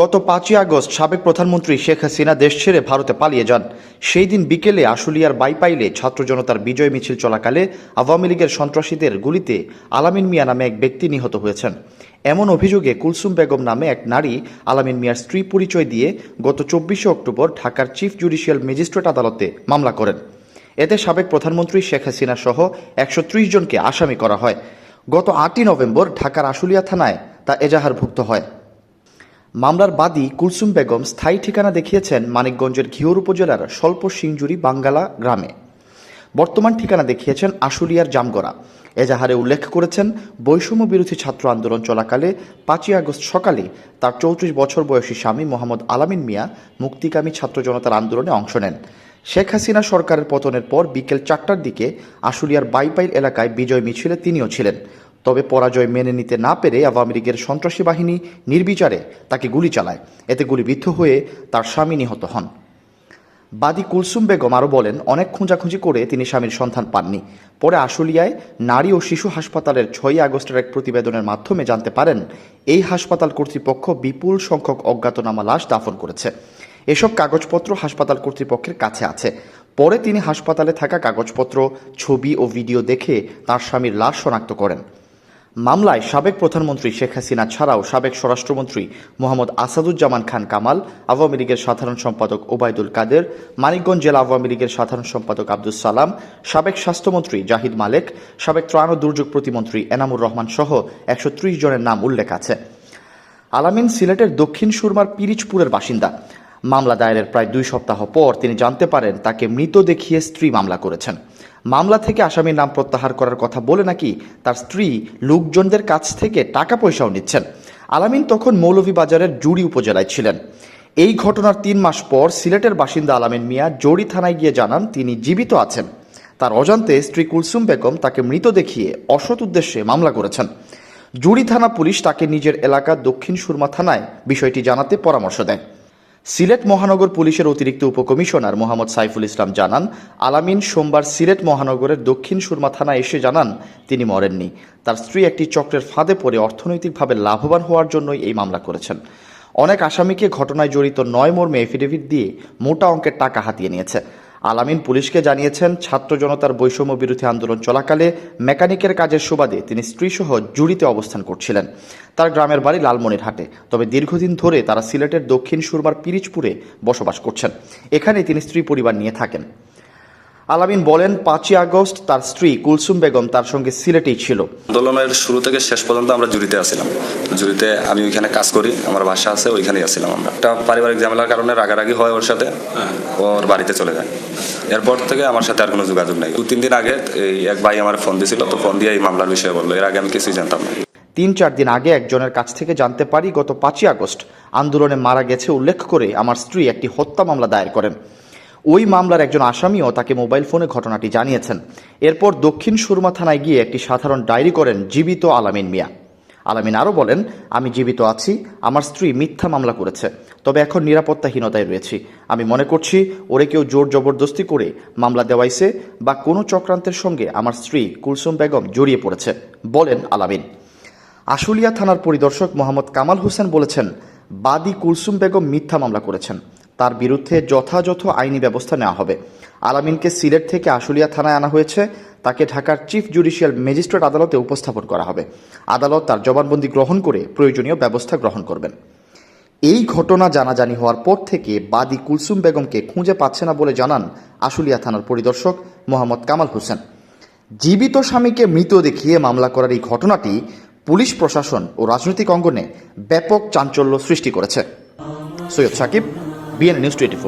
গত পাঁচই আগস্ট সাবেক প্রধানমন্ত্রী শেখ হাসিনা দেশ ছেড়ে ভারতে পালিয়ে যান। সেই দিন বিকেলে আশুলিয়ার বাইপাইলে ছাত্র জনতার বিজয় মিছিল চলাকালে আওয়ামী লীগের সন্ত্রাসীদের গুলিতে আলামিন মিয়া নামে এক ব্যক্তি নিহত হয়েছেন। এমন অভিযোগে কুলসুম বেগম নামে এক নারী আলামিন মিয়ার স্ত্রী পরিচয় দিয়ে গত চব্বিশে অক্টোবর ঢাকার চিফ জুডিশিয়াল ম্যাজিস্ট্রেট আদালতে মামলা করেন। এতে সাবেক প্রধানমন্ত্রী শেখ হাসিনা সহ একশো ত্রিশ জনকে আসামি করা হয়। গত আটই নভেম্বর ঢাকার আশুলিয়া থানায় তা এজাহারভুক্ত হয়। মামলার বাদী কুলসুম বেগম স্থায়ী ঠিকানা দেখিয়েছেন মানিকগঞ্জের ঘিওর উপজেলার স্বল্প সিংজুরি বাঙ্গালা গ্রামে। বর্তমান ঠিকানা দেখিয়েছেন আশুলিয়ার জামগড়া। এজাহারে উল্লেখ করেছেন, বৈষম্য বিরোধী ছাত্র আন্দোলন চলাকালে পাঁচই আগস্ট সকালে তার চৌত্রিশ বছর বয়সী স্বামী মোহাম্মদ আলামিন মিয়া মুক্তিকামী ছাত্র জনতার আন্দোলনে অংশ নেন। শেখ হাসিনা সরকারের পতনের পর বিকেল চারটার দিকে আশুলিয়ার বাইপাইল এলাকায় বিজয় মিছিলে তিনিও ছিলেন। তবে পরাজয় মেনে নিতে না পেরে আওয়ামী লীগের সন্ত্রাসী বাহিনী নির্বিচারে তাকে গুলি চালায়। এতে গুলিবিদ্ধ হয়ে তার স্বামী নিহত হন। বাদী কুলসুম বেগম আরও বলেন, অনেক খোঁজাখুঁজি করে তিনি স্বামীর সন্ধান পাননি। পরে আশুলিয়ায় নারী ও শিশু হাসপাতালের ছয়ই আগস্টের এক প্রতিবেদনের মাধ্যমে জানতে পারেন, এই হাসপাতাল কর্তৃপক্ষ বিপুল সংখ্যক অজ্ঞাতনামা লাশ দাফন করেছে। এসব কাগজপত্র হাসপাতাল কর্তৃপক্ষের কাছে আছে। পরে তিনি হাসপাতালে থাকা কাগজপত্র, ছবি ও ভিডিও দেখে তার স্বামীর লাশ শনাক্ত করেন। মামলায় সাবেক প্রধানমন্ত্রী শেখ হাসিনা ছাড়াও সাবেক স্বরাষ্ট্রমন্ত্রী মোহাম্মদ আসাদুজ্জামান খান কামাল, আওয়ামী লীগের সাধারণ সম্পাদক ওবায়দুল কাদের, মানিকগঞ্জ জেলা আওয়ামী লীগের সাধারণ সম্পাদক আব্দুল সালাম, সাবেক স্বাস্থ্যমন্ত্রী জাহিদ মালেক, সাবেক ত্রাণ ও দুর্যোগ প্রতিমন্ত্রী এনামুর রহমান সহ একশো ত্রিশ জনের নাম উল্লেখ আছে। আলামিন সিলেটের দক্ষিণ সুরমার পিরিচপুরের বাসিন্দা। মামলা দায়েরের প্রায় দুই সপ্তাহ পর তিনি জানতে পারেন তাকে মৃত দেখিয়ে স্ত্রী মামলা করেছেন। মামলা থেকে আসামির নাম প্রত্যাহার করার কথা বলে নাকি তার স্ত্রী লোকজনদের কাছ থেকে টাকা পয়সাও নিচ্ছেন। আলামিন তখন মৌলভীবাজারের জুড়ি উপজেলায় ছিলেন। এই ঘটনার তিন মাস পর সিলেটের বাসিন্দা আলামিন মিয়া জড়ি থানায় গিয়ে জানান, তিনি জীবিত আছেন। তার অজান্তে স্ত্রী কুলসুম বেগম তাকে মৃত দেখিয়ে অসৎ উদ্দেশ্যে মামলা করেছেন। জুড়ি থানা পুলিশ তাকে নিজের এলাকা দক্ষিণ সুরমা থানায় বিষয়টি জানাতে পরামর্শ দেয়। সিলেট মহানগর পুলিশের অতিরিক্ত উপকমিশনার মোহাম্মদ সাইফুল ইসলাম জানান, আলামিন সোমবার সিলেট মহানগরের দক্ষিণ সুরমা থানায় এসে জানান তিনি মরেননি। তার স্ত্রী একটি চক্রের ফাঁদে পড়ে অর্থনৈতিকভাবে লাভবান হওয়ার জন্যই এই মামলা করেছেন। অনেক আসামিকে ঘটনায় জড়িত নয় মর্মে এফিডেভিট দিয়ে মোটা অঙ্কের টাকা হাতিয়ে নিয়েছে। আলামিন পুলিশকে জানিয়েছেন, ছাত্র জনতার বৈষম্য বিরোধী আন্দোলন চলাকালে মেকানিকের কাজের সুবাদে তিনি স্ত্রীসহ জুড়িতে অবস্থান করছিলেন। তার গ্রামের বাড়ি লালমনিরহাটে। তবে দীর্ঘদিন ধরে তারা সিলেটের দক্ষিণ সুরমার পিরিচপুরে বসবাস করছেন। এখানে তিনি স্ত্রী পরিবার নিয়ে থাকেন। আলামিন বলেন পাঁচই আগস্ট তার স্ত্রী কুলসুম বেগম তার সঙ্গে সিলেটেই ছিল। আন্দোলনের শুরু থেকে শেষ পর্যন্ত আমরা জুড়িতে আসছিলাম জুড়িতে আমি ওইখানে কাজ করি আমার বাসা আছে ওইখানেই আসছিলাম আমরা। একটা পারিবারিক ঝামেলার কারণে রাগারাগি হয় ওর সাথে ওর বাড়িতে চলে যায়। এরপর থেকে আমার সাথে আর কোনো যোগাযোগ নেই। দু তিন দিন আগে এই এক ভাই আমার ফোন দিয়েছিল তো ফোন দিয়ে এই মামলার বিষয়ে বলল। এর আগে আমি কিছুই জানতাম না। তিন চার দিন আগে একজনের কাছ থেকে জানতে পারি গত পাঁচই আগস্ট আন্দোলনে মারা গেছে উল্লেখ করে আমার স্ত্রী একটি হত্যা মামলা দায়ের করেন। ওই মামলার একজন আসামিও তাকে মোবাইল ফোনে ঘটনাটি জানিয়েছেন। এরপর দক্ষিণ সুরমা থানায় গিয়ে একটি সাধারণ ডায়েরি করেন জীবিত আলামিন মিয়া। আলামিন আরও বলেন, আমি জীবিত আছি, আমার স্ত্রী মিথ্যা মামলা করেছে, তবে এখন নিরাপত্তাহীনতায় রয়েছি। আমি মনে করছি, ওরে কেউ জোর জবরদস্তি করে মামলা দেওয়াইছে বা কোনো চক্রান্তের সঙ্গে আমার স্ত্রী কুলসুম বেগম জড়িয়ে পড়েছে, বলেন আলামিন। আশুলিয়া থানার পরিদর্শক মোহাম্মদ কামাল হোসেন বলেছেন, বাদী কুলসুম বেগম মিথ্যা মামলা করেছেন। তার বিরুদ্ধে যথাযথ আইনি ব্যবস্থা নেওয়া হবে। আলামিনকে সিলেট থেকে আশুলিয়া থানায় আনা হয়েছে। তাকে ঢাকার চিফ জুডিশিয়াল ম্যাজিস্ট্রেট আদালতে উপস্থাপন করা হবে। আদালত তার জবানবন্দি গ্রহণ করে প্রয়োজনীয় ব্যবস্থা গ্রহণ করবেন। এই ঘটনা জানাজানি হওয়ার পর থেকে বাদী কুলসুম বেগমকে খুঁজে পাচ্ছে না বলে জানান আশুলিয়া থানার পরিদর্শক মোহাম্মদ কামাল হোসেন। জীবিত স্বামীকে মৃত দেখিয়ে মামলা করার এই ঘটনাটি পুলিশ প্রশাসন ও রাজনৈতিক অঙ্গনে ব্যাপক চাঞ্চল্য সৃষ্টি করেছে। Syed Shakib BN news twenty